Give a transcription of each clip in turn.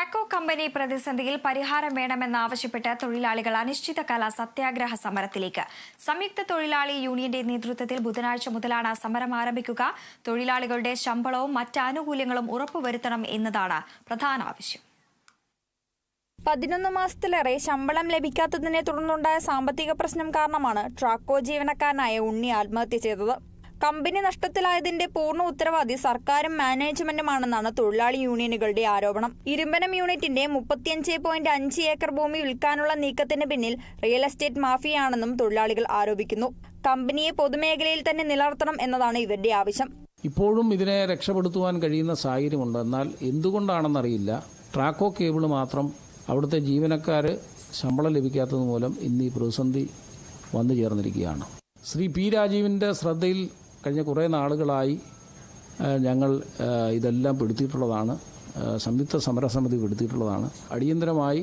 Traco company പ്രതിസന്ധിയിൽ പരിഹാരം വേണമെന്നാവശ്യപ്പെട്ട് തൊഴിലാളികൾ അനിശ്ചിതകാല സത്യാഗ്രഹ സമരത്തിലേക്ക്. സംയുക്ത തൊഴിലാളി യൂണിയന്റെ നേതൃത്വത്തിൽ ബുധനാഴ്ച മുതലാണ് സമരം ആരംഭിക്കുക. തൊഴിലാളികളുടെ ശമ്പളവും മറ്റ് ആനുകൂല്യങ്ങളും ഉറപ്പുവരുത്തണം എന്നതാണ് പ്രധാന ആവശ്യം. പതിനൊന്ന് മാസത്തിലേറെ ശമ്പളം ലഭിക്കാത്തതിനെ തുടർന്നുണ്ടായ സാമ്പത്തിക പ്രശ്നം കാരണമാണ് ട്രാക്കോ ജീവനക്കാരനായ ഉണ്ണി ആത്മഹത്യ ചെയ്തത്. കമ്പനി നഷ്ടത്തിലായതിന്റെ പൂർണ ഉത്തരവാദി സർക്കാരും മാനേജ്മെന്റുമാണെന്നാണ് തൊഴിലാളി യൂണിയനുകളുടെ ആരോപണം. ഇരുമ്പനം യൂണിറ്റിന്റെ മുപ്പത്തിയഞ്ച് പോയിന്റ് അഞ്ച് ഏക്കർ ഭൂമി വിൽക്കാനുള്ള നീക്കത്തിന് പിന്നിൽ റിയൽ എസ്റ്റേറ്റ് മാഫിയാണെന്നും തൊഴിലാളികൾ ആരോപിക്കുന്നു. കമ്പനിയെ പൊതുമേഖലയിൽ തന്നെ നിലനിർത്തണം എന്നതാണ് ഇവരുടെ ആവശ്യം. ഇപ്പോഴും ഇതിനെ രക്ഷപ്പെടുത്തുവാൻ കഴിയുന്ന സാഹചര്യമുണ്ട്. എന്നാൽ എന്തുകൊണ്ടാണെന്നറിയില്ല. ട്രാക്കോ കേബിൾ മാത്രം അവിടുത്തെ ജീവനക്കാർ ശമ്പളം ലഭിക്കാത്തത് മൂലം ഇന്ന് ഈ പ്രതിസന്ധി വന്നു ചേർന്നിരിക്കുകയാണ്. ശ്രീ പി രാജീവിന്റെ ശ്രദ്ധയിൽ കഴിഞ്ഞ കുറേ നാളുകളായി ഞങ്ങൾ ഇതെല്ലാം പെടുത്തിയിട്ടുള്ളതാണ്. സംയുക്ത സമരസമിതി പെടുത്തിയിട്ടുള്ളതാണ്. അടിയന്തരമായി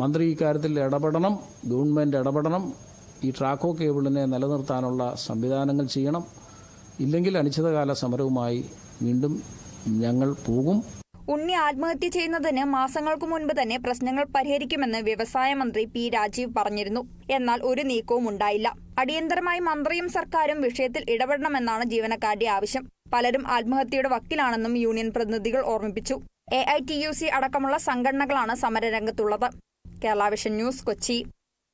മന്ത്രി ഇക്കാര്യത്തിൽ ഇടപെടണം ഗവൺമെന്റ് ഇടപെടണം ഈ ട്രാക്കോ കേബിളിനെ നിലനിർത്താനുള്ള സംവിധാനങ്ങൾ ചെയ്യണം. ഇല്ലെങ്കിൽ അനിശ്ചിതകാല സമരവുമായി വീണ്ടും ഞങ്ങൾ പോകും. ഉണ്ണി ആത്മഹത്യ ചെയ്യുന്നതിന് മാസങ്ങൾക്ക് മുൻപ് തന്നെ പ്രശ്നങ്ങൾ പരിഹരിക്കുമെന്ന് വ്യവസായ മന്ത്രി പി രാജീവ് പറഞ്ഞിരുന്നു. എന്നാൽ ഒരു നീക്കവും ഉണ്ടായില്ല അടിയന്തരമായി മന്ത്രിയും സർക്കാരും വിഷയത്തിൽ ഇടപെടണമെന്നാണ് ജീവനക്കാരുടെ ആവശ്യം. പലരും ആത്മഹത്യയുടെ വക്കിലാണെന്നും യൂണിയൻ പ്രതിനിധികൾ ഓർമ്മിപ്പിച്ചു. എ അടക്കമുള്ള സംഘടനകളാണ് സമരരംഗത്തുള്ളത്. Kerala vision news Kochi.